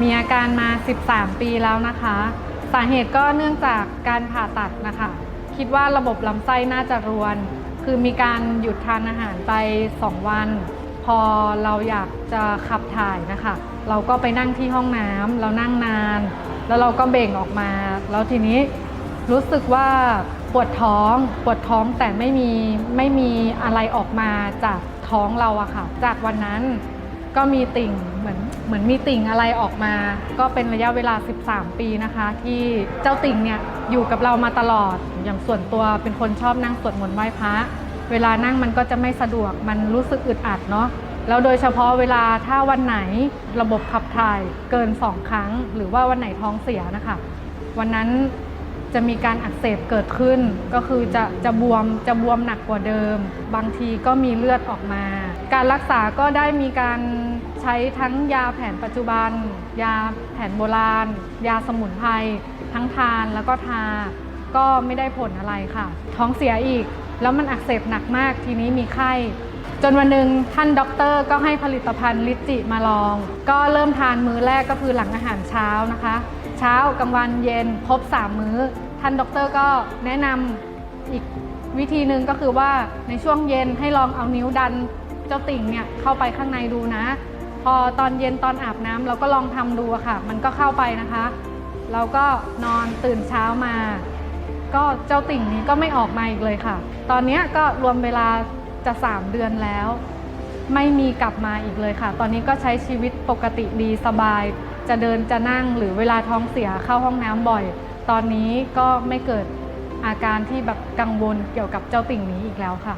มีอาการมา 13 ปีแล้วนะคะ สาเหตุก็เนื่องจากการผ่าตัดนะคะ คิดว่าระบบลำไส้น่าจะรวน คือมีการหยุดทานอาหารไป 2 วัน พอเราอยากจะขับถ่ายนะคะ เราก็ไปนั่งที่ห้องน้ำเรานั่งนาน แล้วเราก็เบ่งออกมา แล้วทีนี้รู้สึกว่าปวดท้อง ปวดท้องแต่ไม่มีไม่มีอะไรออกมาจากท้องเราอะค่ะ จากวันนั้น ก็มีติ่งเหมือนเหมือนมีติ่งอะไรออกมา ก็เป็นระยะเวลา 13 ปีนะคะ ที่เจ้าติ่งเนี่ยอยู่กับเรามาตลอดอย่างส่วนตัวเป็นคนชอบนั่งสวดมนต์ไหว้พระเวลานั่งมันก็จะไม่สะดวกมันรู้สึกอึดอัดเนาะแล้วโดยเฉพาะเวลาถ้าวันไหนระบบขับถ่ายเกิน 2 ครั้ง หรือว่าวันไหนท้องเสียนะคะ วันนั้น จะมีการอักเสบเกิดขึ้น ก็คือจะจะบวมจะบวมหนักกว่าเดิม บางทีก็มีเลือดออกมา การรักษาก็ได้มีการใช้ทั้งยาแผนปัจจุบัน ยาแผนโบราณ ยาสมุนไพรทั้งทานแล้วก็ทาก็ไม่ได้ผลอะไรค่ะ ท้องเสียอีกแล้วมันอักเสบหนักมากทีนี้มีไข้จนวันหนึ่งท่านด็อกเตอร์ก็ให้ผลิตภัณฑ์ลิจิมาลอง ก็เริ่มทานมื้อแรกก็คือหลังอาหารเช้านะคะ ช้ากลางวันเย็นครบ 3 มื้อ ท่านด็อกเตอร์ก็แนะนำอีกวิธีหนึ่งก็คือว่าในช่วงเย็นให้ลองเอานิ้วดันเจ้าติ่งเนี่ยเข้าไปข้างในดูนะ พอตอนเย็นตอนอาบน้ำเราก็ลองทำดูค่ะ มันก็เข้าไปนะคะ เราก็นอนตื่นเช้ามา ก็เจ้าติ่งนี้ก็ไม่ออกมาอีกเลยค่ะ ตอนนี้ก็รวมเวลาจะ 3 เดือนแล้ว ไม่มีกลับมาอีกเลยค่ะ ตอนนี้ก็ใช้ชีวิตปกติดีสบาย จะเดินจะนั่งหรือเวลาท้องเสียเข้าห้องน้ำบ่อย ตอนนี้ก็ไม่เกิดอาการที่แบบกังวลเกี่ยวกับเจ้าติ่งนี้อีกแล้วค่ะ